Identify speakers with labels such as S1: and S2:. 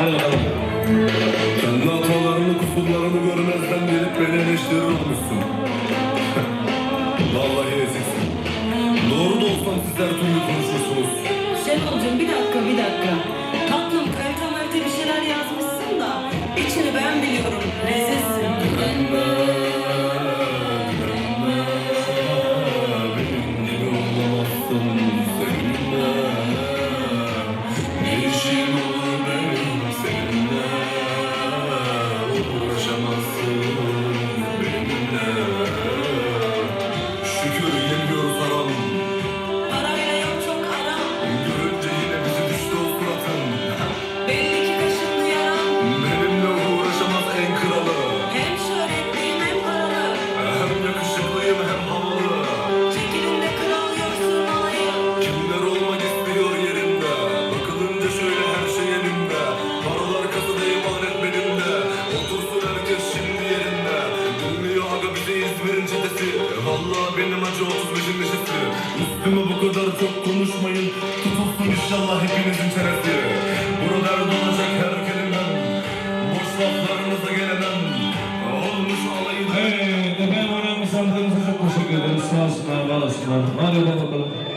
S1: Hadi bakalım.
S2: Kendi hatalarını, kusurlarını görmezden gelip beni eleştirir olmuşsun. Vallahi eziksin. Doğru da olsam siz her türlü konuşursunuz.
S3: Şenolcuğum bir dakika bir dakika. Belli ki kaşındı yaram.
S2: Benimle uğraşamaz en kralı.
S3: Hem şöhretliyim hem paralı.
S2: Hem yakışıklıyım hem havalı.
S3: Çekilin de kral görsün alayı.
S2: Kimler olmak istiyor yerinde Bakılınca şöyle her şey elimde Paralar kasada emanet benimle Otursun herkes şimdi yerinde Bilmiyor aga bize İzmir'in çetesi Vallahi benim acı 35'in neşesi Üstüme bu kadar çok konuşmayın Tutulsun inşallah hepinizin çenesi Burada dert olacak her kelimem Boş laflarınıza gelemem Olmuş alayı
S1: Evet, efendim önemli misafirlerimize çok teşekkür ederiz. Sağ olsunlar, var olsunlar. Hadi bakalım.